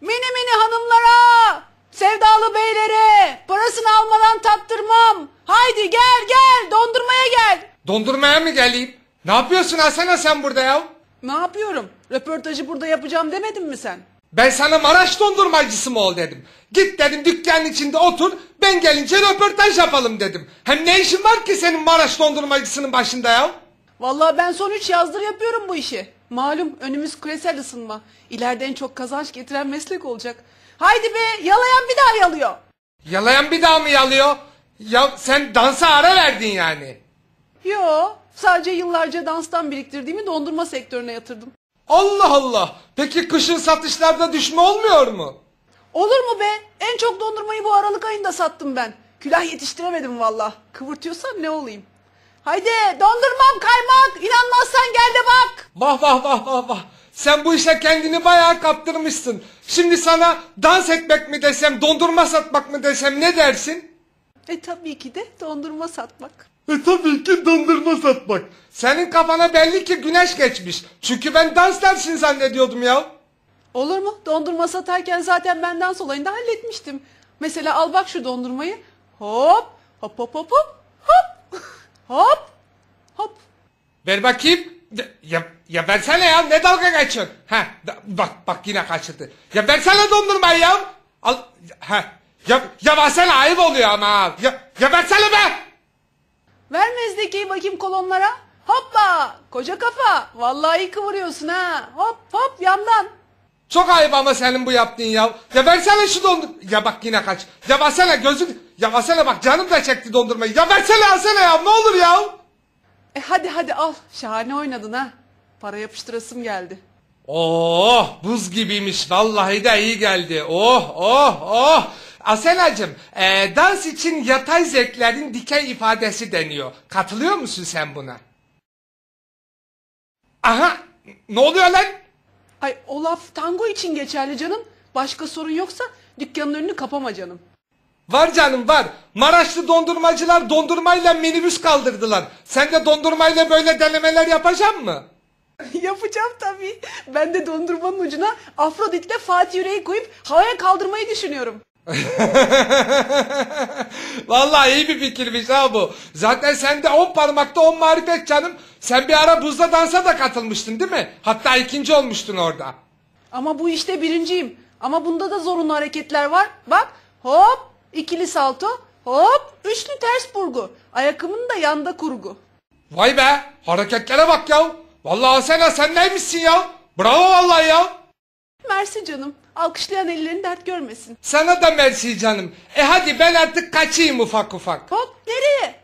Mini mini hanımlara, sevdalı beylere, parasını almadan tattırmam. Haydi gel gel, dondurmaya gel. Dondurmaya mı geleyim? Ne yapıyorsun Asena sen burada ya? Ne yapıyorum? Röportajı burada yapacağım demedin mi sen? Ben sana Maraş dondurmacısı mı ol dedim. Git dedim dükkanın içinde otur ben gelince röportaj yapalım dedim. Hem ne işin var ki senin Maraş dondurmacısının başında ya? Vallahi ben son üç yazdır yapıyorum bu işi. Malum önümüz küresel ısınma. İleride en çok kazanç getiren meslek olacak. Haydi be yalayan bir daha yalıyor. Yalayan bir daha mı yalıyor? Ya sen dansa ara verdin yani. Yo sadece yıllarca danstan biriktirdiğimi dondurma sektörüne yatırdım. Allah Allah. Peki kışın satışlarda düşme olmuyor mu? Olur mu be? En çok dondurmayı bu Aralık ayında sattım ben. Külah yetiştiremedim valla. Kıvırtıyorsan ne olayım? Haydi dondurmam kaymak. İnanmazsan gel de bak. Vah vah vah vah vah. Sen bu işe kendini bayağı kaptırmışsın. Şimdi sana dans etmek mi desem, dondurma satmak mı desem ne dersin? E tabii ki de dondurma satmak. E tabii ki dondurma satmak. Senin kafana belli ki güneş geçmiş. Çünkü ben dans dersin zannediyordum ya. Olur mu? Dondurma satarken zaten ben dans olayını da halletmiştim. Mesela al bak şu dondurmayı. Hop hop hop hop hop hop hop hop. Ver bakayım. Ya, ya, versene ya ne dalga geçiyorsun? Ha bak bak yine kaçırdı. Ya versene dondurmayı ya. Al ha. Ya, ya versene ayıp oluyor ama. Ya, ya versene be. Ver mezdekeyi bakayım kolonlara. Hoppa koca kafa. Vallahi kıvırıyorsun ha. Hop hop yandan. Çok ayıp ama senin bu yaptığın ya. Ya versene şu dondur... Ya bak yine kaç. Ya versene gözün... Ya versene bak canım da çekti dondurmayı. Ya versene alsana ya ne olur ya. E hadi hadi al. Şahane oynadın ha. Para yapıştırasım geldi. Oh buz gibiymiş vallahi de iyi geldi. Oh oh oh. Asenacığım e, dans için yatay zevklerin dikey ifadesi deniyor. Katılıyor musun sen buna? Aha ne oluyor lan? Ay o laf tango için geçerli canım. Başka sorun yoksa dükkanın önünü kapama canım. Var canım var. Maraşlı dondurmacılar dondurmayla minibüs kaldırdılar. Sen de dondurmayla böyle denemeler yapacak mı? Yapacağım tabii. Ben de dondurmanın ucuna Afrodit'le Fatih Yüreği koyup havaya kaldırmayı düşünüyorum. Vallahi iyi bir fikirmiş ha bu. Zaten sen de on parmakta on marifet canım. Sen bir ara buzda dansa da katılmıştın değil mi? Hatta ikinci olmuştun orada. Ama bu işte birinciyim. Ama bunda da zorunlu hareketler var. Bak hop ikili salto hop üçlü ters burgu. Ayakkabının da yanda kurgu. Vay be hareketlere bak ya. Vallahi Asena sen neymişsin ya? Bravo vallahi ya. Mersi canım. Alkışlayan ellerin dert görmesin. Sana da mersi canım. E hadi ben artık kaçayım ufak ufak. Hop nereye?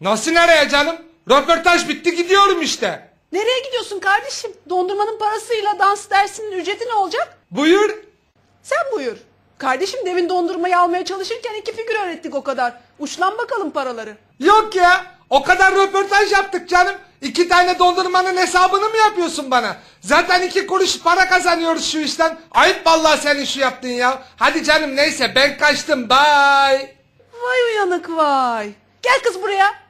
Nasıl nereye canım? Röportaj bitti gidiyorum işte. Nereye gidiyorsun kardeşim? Dondurmanın parasıyla dans dersinin ücreti ne olacak? Buyur. Sen buyur. Kardeşim devin dondurmayı almaya çalışırken iki figür öğrettik o kadar. Uçlan bakalım paraları. Yok ya. O kadar röportaj yaptık canım. İki tane dondurmanın hesabını mı yapıyorsun bana? Zaten iki kuruş para kazanıyoruz şu işten. Ayıp vallahi senin şu yaptığın ya. Hadi canım neyse ben kaçtım. Bye. Vay uyanık vay. Gel kız buraya.